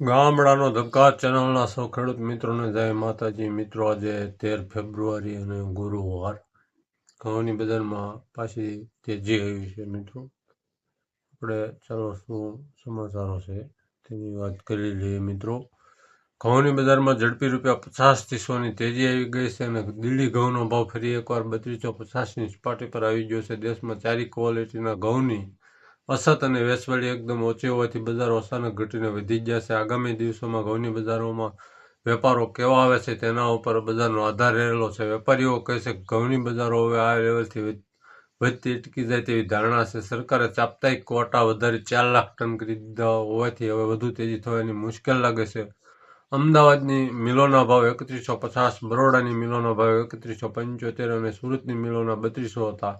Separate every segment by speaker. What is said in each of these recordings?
Speaker 1: ગામડાનો ધક્કા ચેનલના સૌ ખેડૂત મિત્રોને જય માતાજી. મિત્રો, આજે તેર ફેબ્રુઆરી અને ગુરુવાર. ઘઉંની બજારમાં પાછી તેજી આવી છે મિત્રો. આપણે ચાલો શું સમાચારો છે તેની વાત કરી લઈએ મિત્રો. ઘઉંની બજારમાં ઝડપી રૂપિયા પચાસથી સોની તેજી આવી ગઈ છે અને દિલ્હી ઘઉંનો ભાવ ફરી એકવાર બત્રીસો પચાસની સપાટી પર આવી ગયો છે. દેશમાં ચારી ક્વોલિટીના ઘઉંની અછત અને વેચવાલી એકદમ ઓછી હોવાથી બજારો અચાનક ઘટીને વધી ગયા છે. આગામી દિવસોમાં ઘઉંની બજારોમાં વેપારો કેવા આવે છે તેના ઉપર બજારનો આધાર રહેલો છે. વેપારીઓ કહે છે કે ઘઉંની બજારો હવે આ લેવલથી વધતી અટકી જાય તેવી ધારણા છે. સરકારે સાપ્તાહિક કોટા વધારી ચાર લાખ ટન કરી દીધા હોવાથી હવે વધુ તેજી થવાની મુશ્કેલ લાગે છે. અમદાવાદની મિલોના ભાવ એકત્રીસો પચાસ, બરોડાની મિલોના ભાવ એકત્રીસો પંચોતેર અને સુરતની મિલોના બત્રીસો હતા.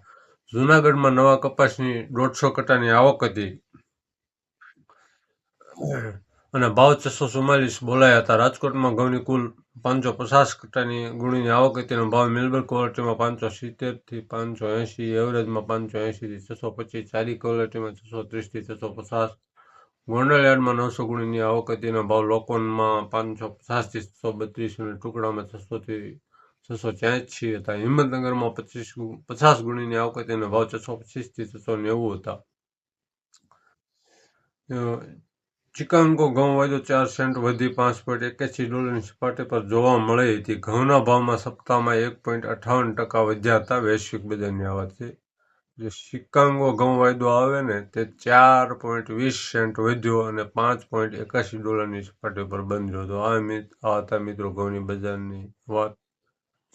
Speaker 1: જૂનાગઢમાં નવા કપાસની દોઢસો કટાની આવક હતી. અને ભાવ છસો ચુમ્માલીસ બોલાયા હતા. રાજકોટમાં ઘઉંની કુલ પાંચસો પચાસ કટાની ગુણીની આવક હતી અને ભાવ મેલબર ક્વોલિટીમાં પાંચસો સિત્તેરથી પાંચસો એંશી, એવરેજમાં પાંચસો એંશીથી છસો પચીસ, ચારી ક્વોલિટીમાં છસો ત્રીસથી છસો પચાસ. ગોંડલ યાર્ડમાં નવસો ગુણીની આવક હતી અને ભાવ લોકોનમાં પાંચસો પચાસથી છસો બત્રીસ અને ટુકડામાં છસોથી છસો ત્યાંસી હતા. હિંમતનગરમાં પચીસ પચાસ ગુણીની આવક એના ભાવ છસો પચીસથી છસો નેવું હતા. ચિકાગો ઘઉં વાયદો ચાર સેન્ટ વધી પાંચ પોઈન્ટ એક્યાસી ડોલરની સપાટી પર જોવા મળી હતી ઘઉંના ભાવમાં સપ્તાહમાં એક પોઈન્ટ અઠાવન ટકા વધ્યા હતા. વૈશ્વિક બજારની આ વાત છે. જે શિકાંગો ઘઉં વાયદો આવે ને તે ચાર પોઈન્ટ વીસ સેન્ટ વધ્યો અને પાંચ પોઈન્ટ એકાસી ડોલરની સપાટી પર બંધ રહ્યો હતો. આ મિત્ર આ હતા મિત્રો ઘઉંની બજારની વાત.